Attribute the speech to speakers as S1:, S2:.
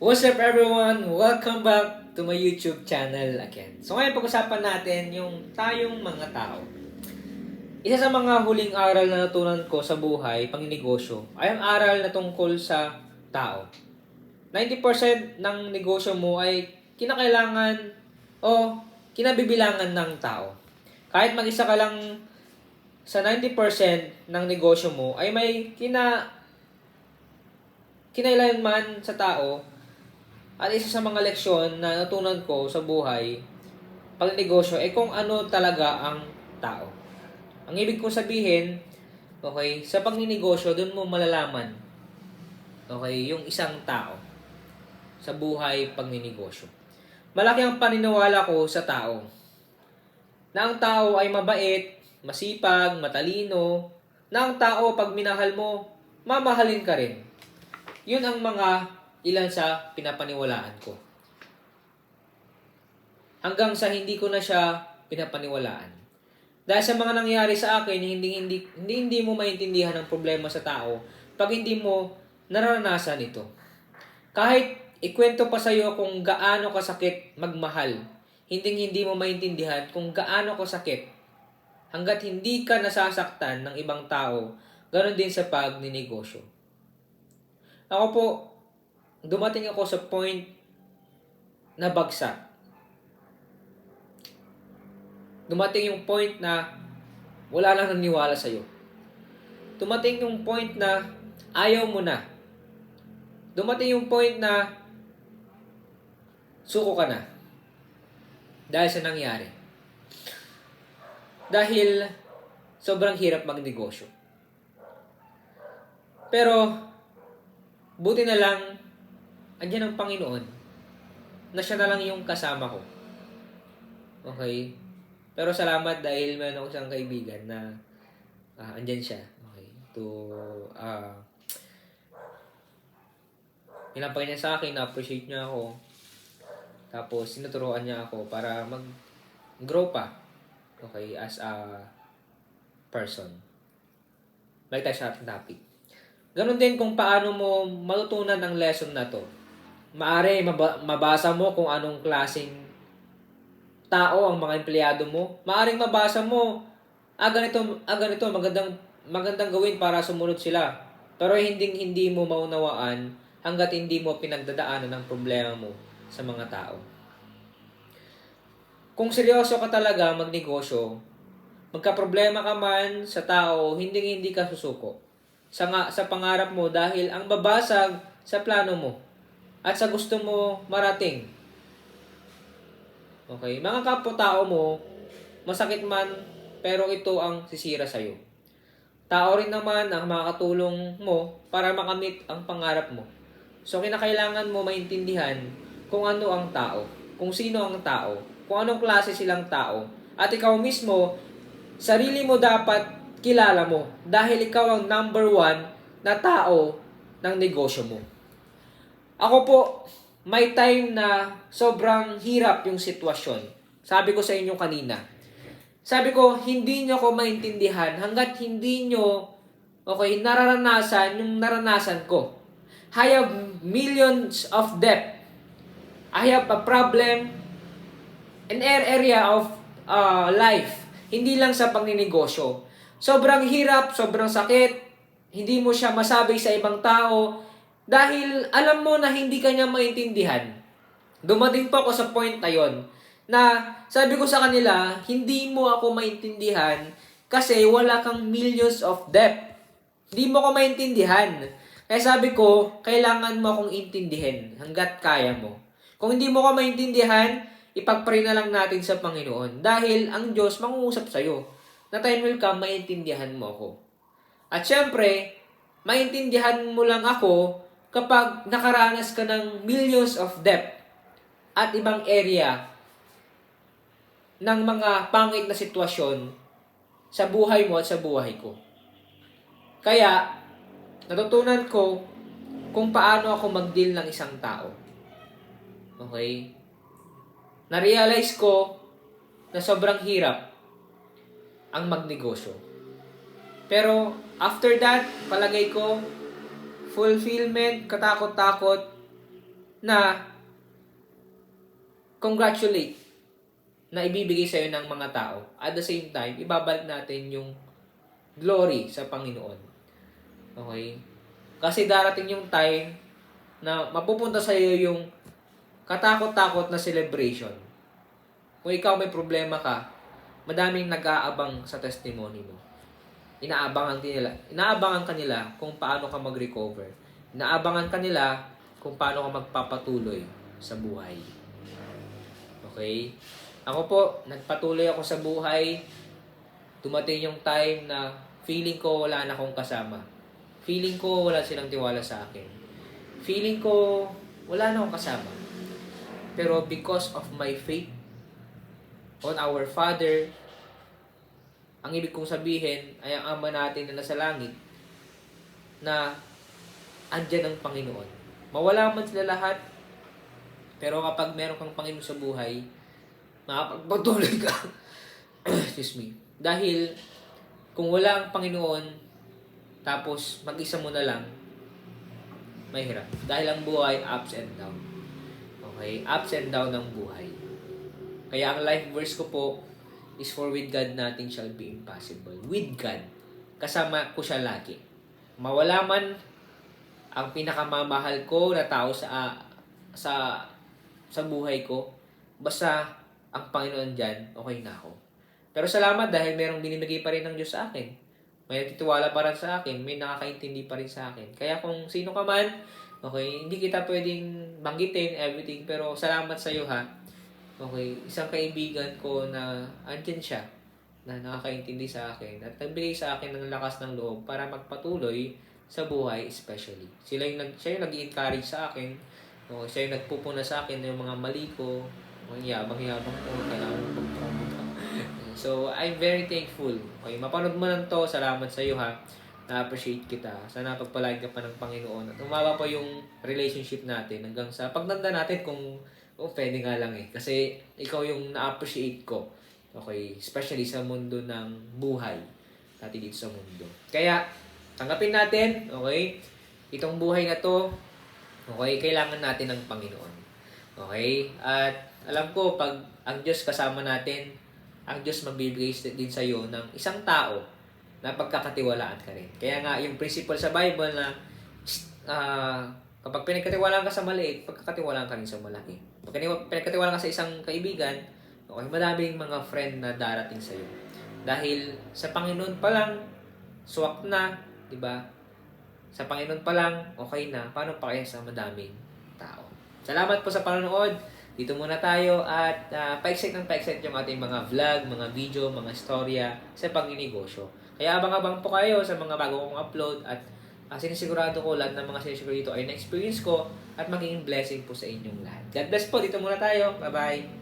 S1: What's up everyone? Welcome back to my YouTube channel again. So ngayon pag-usapan natin yung tayong mga tao. Isa sa mga huling aral na natunan ko sa buhay, pangnegosyo, ay ang aral na tungkol sa tao. 90% ng negosyo mo ay kinakailangan o kinabibilangan ng tao. Kahit mag-isa ka lang sa 90% ng negosyo mo ay may kina kinailanman sa tao at isa sa mga leksyon na natunan ko sa buhay pag negosyo ay kung ano talaga ang tao. Ang ibig kong sabihin, okay, sa pagninegosyo, doon mo malalaman, okay, yung isang tao sa buhay pagninegosyo. Malaki ang paniniwala ko sa tao. Na ang tao ay mabait, masipag, matalino, na ang tao pag minahal mo, mamahalin ka rin. Yun ang mga ilan sa pinapaniwalaan ko. Hanggang sa hindi ko na siya pinapaniwalaan. Dahil sa mga nangyari sa akin, hindi hindi hindi, hindi mo maintindihan ang problema sa tao pag hindi mo nararanasan ito. Kahit ikwento pa sa iyo kung gaano kasakit magmahal, hindi hindi mo maintindihan kung gaano kasakit hanggat hindi ka nasasaktan ng ibang tao, ganoon din sa pagninegosyo. Ako po, dumating ako sa point na bagsak. Dumating yung point na wala lang naniwala sa'yo. Dumating yung point na ayaw mo na. Dumating yung point na suko ka na. Dahil sa nangyari. Dahil sobrang hirap magnegosyo. Pero, buti na lang, andyan ang Panginoon na siya na lang yung kasama ko. Okay? Pero salamat dahil meron ako isang kaibigan na ah, andyan siya. Okay? To, ah, pinapakita niya sa akin, na-appreciate niya ako. Tapos, sinuturuan niya ako para mag-grow pa. Okay? As a person. Balik tayo sa ating topic. Ganon din kung paano mo matutunan ang lesson na to. Maari maba- mabasa mo kung anong klaseng tao ang mga empleyado mo. Maaring mabasa mo, ah ganito, ah ganito, magandang, magandang gawin para sumunod sila. Pero hindi hindi mo maunawaan hanggat hindi mo pinagdadaanan ng problema mo sa mga tao. Kung seryoso ka talaga magnegosyo, magka-problema ka man sa tao, hindi hindi ka susuko sa sa pangarap mo dahil ang babasag sa plano mo at sa gusto mo marating. Okay, mga kapwa-tao mo, masakit man, pero ito ang sisira sa'yo. Tao rin naman ang makakatulong mo para makamit ang pangarap mo. So, kinakailangan mo maintindihan kung ano ang tao, kung sino ang tao, kung anong klase silang tao. At ikaw mismo, sarili mo dapat kilala mo dahil ikaw ang number one na tao ng negosyo mo. Ako po, may time na sobrang hirap yung sitwasyon. Sabi ko sa inyo kanina. Sabi ko, hindi nyo ako maintindihan hanggat hindi nyo okay, nararanasan yung naranasan ko. I have millions of debt. I have a problem in an area of uh, life. Hindi lang sa pagninegosyo. Sobrang hirap, sobrang sakit. Hindi mo siya masabi sa ibang tao dahil alam mo na hindi kanya maintindihan. Dumating po ako sa point na yon na sabi ko sa kanila, hindi mo ako maintindihan kasi wala kang millions of debt. Hindi mo ako maintindihan. Kaya sabi ko, kailangan mo akong intindihin hanggat kaya mo. Kung hindi mo ako maintindihan, ipagpray na lang natin sa Panginoon. Dahil ang Diyos mangungusap sa'yo. Na time will come, maintindihan mo ako. At syempre, maintindihan mo lang ako kapag nakaranas ka ng millions of debt at ibang area ng mga pangit na sitwasyon sa buhay mo at sa buhay ko. Kaya, natutunan ko kung paano ako mag-deal ng isang tao. Okay? Na-realize ko na sobrang hirap ang magnegosyo. Pero, after that, palagay ko, fulfillment, katakot-takot, na congratulate na ibibigay sa'yo ng mga tao. At the same time, ibabalik natin yung glory sa Panginoon. Okay? Kasi darating yung time na mapupunta sa iyo yung katakot-takot na celebration. Kung ikaw may problema ka, madaming nag-aabang sa testimony mo. Inaabangan nila, inaabangan kanila kung paano ka mag-recover. Inaabangan kanila kung paano ka magpapatuloy sa buhay. Okay? Ako po, nagpatuloy ako sa buhay. Dumating yung time na feeling ko wala na akong kasama. Feeling ko wala silang tiwala sa akin. Feeling ko wala na akong kasama. Pero because of my faith on our Father, ang ibig kong sabihin ay ang Ama natin na nasa langit na andyan ang Panginoon. Mawala man sila lahat, pero kapag meron kang Panginoon sa buhay, makapagpatuloy ka. Excuse me. Dahil kung wala ang Panginoon, tapos mag-isa mo na lang, mahirap. Dahil ang buhay, ups and down. Okay? Ups and down ng buhay. Kaya ang life verse ko po is for with God nothing shall be impossible. With God. Kasama ko siya lagi. Mawala man ang pinakamamahal ko na tao sa sa sa buhay ko, basta ang Panginoon dyan, okay na ako. Pero salamat dahil merong binibigay pa rin ng Diyos sa akin. May nagtitiwala pa rin sa akin, may nakakaintindi pa rin sa akin. Kaya kung sino ka man, okay, hindi kita pwedeng banggitin everything, pero salamat sa iyo ha. Okay, isang kaibigan ko na andyan siya, na nakakaintindi sa akin, at nagbigay sa akin ng lakas ng loob para magpatuloy sa buhay especially. Sila yung nag, siya yung nag-encourage sa akin, okay, siya yung nagpupuna sa akin ng mga mali ko, mga yabang-yabang ko, kailangan pag So, I'm very thankful. Okay, mapanood mo lang to. Salamat sa iyo ha. Na-appreciate kita. Sana pagpalagi ka pa ng Panginoon. At umaba pa yung relationship natin hanggang sa pagdanda natin kung, kung pwede nga lang eh. Kasi ikaw yung na-appreciate ko. Okay, especially sa mundo ng buhay. Natin dito sa mundo. Kaya, tanggapin natin, okay? Itong buhay na to, okay, kailangan natin ng Panginoon. Okay? At alam ko, pag ang Diyos kasama natin, ang Diyos magbibigay din sa iyo ng isang tao na pagkakatiwalaan ka rin. Kaya nga, yung principle sa Bible na uh, kapag pinagkatiwalaan ka sa maliit, pagkakatiwalaan ka rin sa malaki. Pag pinagkatiwalaan ka sa isang kaibigan, okay, madaming mga friend na darating sa iyo. Dahil sa Panginoon pa lang, swak na, di ba? Sa Panginoon pa lang, okay na. Paano pa kaya sa madaming tao? Salamat po sa panonood. Dito muna tayo at uh, pa-excite ng pa-excite yung ating mga vlog, mga video, mga storya sa pagninegosyo. Kaya abang-abang po kayo sa mga bago kong upload at uh, sinisigurado ko lahat ng mga sinisigurado dito ay na-experience ko at magiging blessing po sa inyong lahat. God bless po. Dito muna tayo. Bye-bye.